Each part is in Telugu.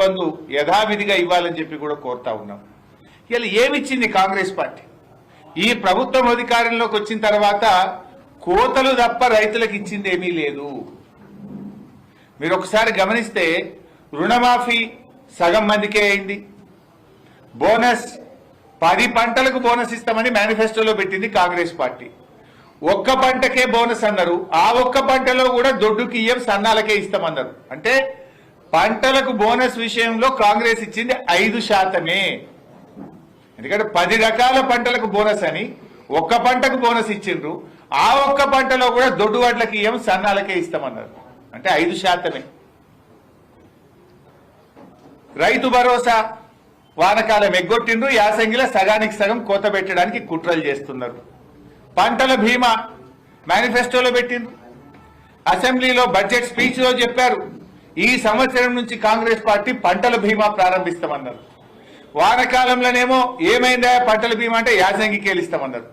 బంధు యథావిధిగా ఇవ్వాలని చెప్పి కూడా కోరుతా ఉన్నాం. ఇలా ఏమిచ్చింది కాంగ్రెస్ పార్టీ? ఈ ప్రభుత్వం అధికారంలోకి వచ్చిన తర్వాత కోతలు తప్ప రైతులకు ఇచ్చింది ఏమీ లేదు. మీరు ఒకసారి గమనిస్తే రుణమాఫీ సగం మందికే అయింది. బోనస్ పది పంటలకు బోనస్ ఇస్తామని మేనిఫెస్టోలో పెట్టింది కాంగ్రెస్ పార్టీ. ఒక్క పంటకే బోనస్ అన్నారు. ఆ ఒక్క పంటలో కూడా దొడ్డుకి ఇయ్యం సన్నాలకే ఇస్తామన్నారు. అంటే పంటలకు బోనస్ విషయంలో కాంగ్రెస్ ఇచ్చింది ఐదు శాతమే. ఎందుకంటే పది రకాల పంటలకు బోనస్ అని ఒక్క పంటకు బోనస్ ఇచ్చిండ్రు. ఆ ఒక్క పంటలో కూడా దొడ్డువాట్లకి ఇయ్యం సన్నాలకే ఇస్తామన్నారు. అంటే ఐదు శాతమే. రైతు భరోసా వానకాలం ఎగ్గొట్టిండ్రు. యాసంగిలో సగానికి సగం కోత పెట్టడానికి కుట్రలు చేస్తున్నారు. పంటల బీమా మేనిఫెస్టోలో పెట్టిండ్రు. అసెంబ్లీలో బడ్జెట్ స్పీచ్లో చెప్పారు. ఈ సంవత్సరం నుంచి కాంగ్రెస్ పార్టీ పంటల బీమా ప్రారంభిస్తామన్నారు. వానకాలంలోనేమో ఏమైందా? పంటల బీమా అంటే యాసంగి కేలిస్తామన్నారు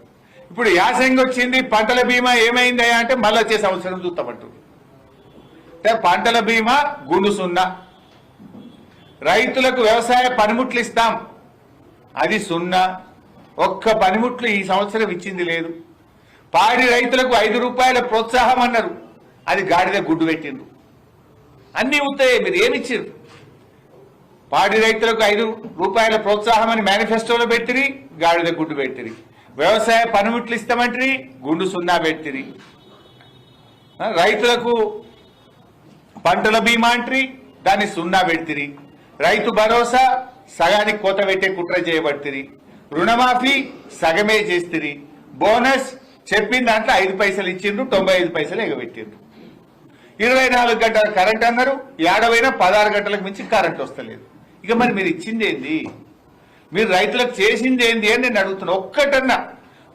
ఇప్పుడు యాసంగి వచ్చింది పంటల బీమా ఏమైందా అంటే మళ్ళీ వచ్చే సంవత్సరం చూస్తామంటారు అంటే పంటల బీమా గుండు సున్నా రైతులకు వ్యవసాయ పనిముట్లు ఇస్తాం. అది సున్నా. ఒక్క పనిముట్లు ఈ సంవత్సరం ఇచ్చింది లేదు. పాడి రైతులకు ఐదు రూపాయల ప్రోత్సాహం అన్నారు. అది గాడిద గుడ్డు పెట్టిండ్రు. అన్నీ ఉత్తాయి మీరు ఏమిచ్చారు పాడి రైతులకు ఐదు రూపాయల ప్రోత్సాహం అని మేనిఫెస్టోలో పెట్టిరి గాడిద గుడ్డు పెట్టిరి. వ్యవసాయ పనిముట్లు ఇస్తామంటిరి గుండు సున్నా పెట్టిరి. రైతులకు పంటల బీమా అంట్రి దాన్ని సున్నా పెడితిరి రైతు భరోసా సగానికి కోత పెట్టే కుట్ర చేయబడితిరి రుణమాఫీ సగమే చేస్తిరి. బోనస్ చెప్పిన దాంట్లో ఐదు పైసలు ఇచ్చిండ్రు తొంభై ఐదు పైసలు ఎగబెట్టిండ్రు. ఇరవై నాలుగు గంటల కరెంట్ అన్నారు ఏడవైనా పదహారు గంటలకు మించి కరెంట్ వస్తలేదు. ఇక మరి మీరు ఇచ్చింది ఏంది మీరు రైతులకు చేసింది ఏంది అని నేను అడుగుతున్నా. ఒక్కటన్నా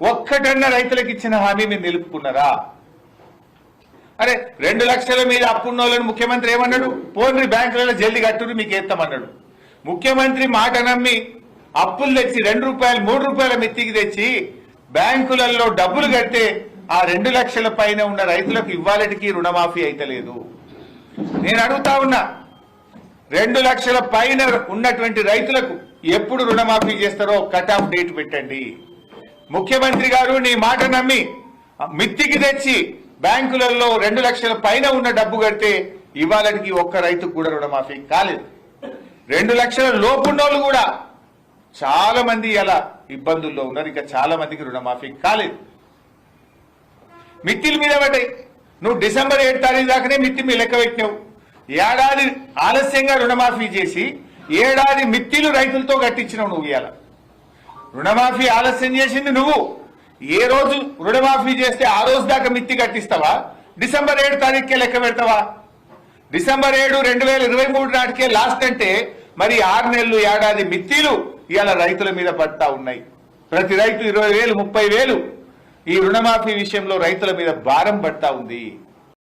ఒక్కటన్నా రైతులకు ఇచ్చిన హామీ మీరు నిలుపుకున్నారా? అరే రెండు లక్షల మీద అప్పున్న వాళ్ళని ముఖ్యమంత్రి ఏమన్నాడు? పోన్రి బ్యాంకులలో జల్ది కట్టుడు మీకు ఎత్తామన్నాడు ముఖ్యమంత్రి మాట నమ్మి అప్పులు తెచ్చి రెండు రూపాయలు మూడు రూపాయల మిత్తికి తెచ్చి బ్యాంకులలో డబ్బులు కడితే ఆ రెండు లక్షల పైన ఉన్న రైతులకు ఇవ్వాలటికి రుణమాఫీ అయితలేదు నేను అడుగుతా ఉన్నా రెండు లక్షల పైన ఉన్నటువంటి రైతులకు ఎప్పుడు రుణమాఫీ చేస్తారో కట్ ఆఫ్ డేట్ పెట్టండి. ముఖ్యమంత్రి గారు నీ మాట నమ్మి మిత్తికి తెచ్చి బ్యాంకులలో రెండు లక్షల పైన ఉన్న డబ్బు కడితే ఇవాళకి ఒక్క రైతుకు కూడా రుణమాఫీ కాలేదు. రెండు లక్షల లోపున్నోళ్ళు కూడా చాలా మంది అలా ఇబ్బందుల్లో ఉన్నారు ఇంకా చాలా మందికి రుణమాఫీ కాలేదు. మిత్తిల మీద పడ్డాయి. నువ్వు డిసెంబర్ ఏడు తారీఖు దాకానే మిత్తి మీ లెక్క పెట్టినావు. ఏడాది ఆలస్యంగా రుణమాఫీ చేసి ఏడాది మిత్తిలు రైతులతో కట్టించినావు నువ్వు ఇవాళ రుణమాఫీ ఆలస్యం చేసింది నువ్వు. ఏ రోజు రుణమాఫీ చేస్తే ఆ రోజు దాకా మిత్తి కట్టిస్తావా? డిసెంబర్ ఏడు తారీఖుకే లెక్క పెడతావా? డిసెంబర్ ఏడు రెండు వేల ఇరవై మూడు నాటికే లాస్ట్ అంటే మరి ఆరు నెలలు ఏడాది మిత్తిలు ఇవాళ రైతుల మీద పడతా ఉన్నాయి. ప్రతి రైతు ఇరవై వేలు ముప్పై వేలు. ఈ రుణమాఫీ విషయంలో రైతుల మీద భారం పడతా ఉంది.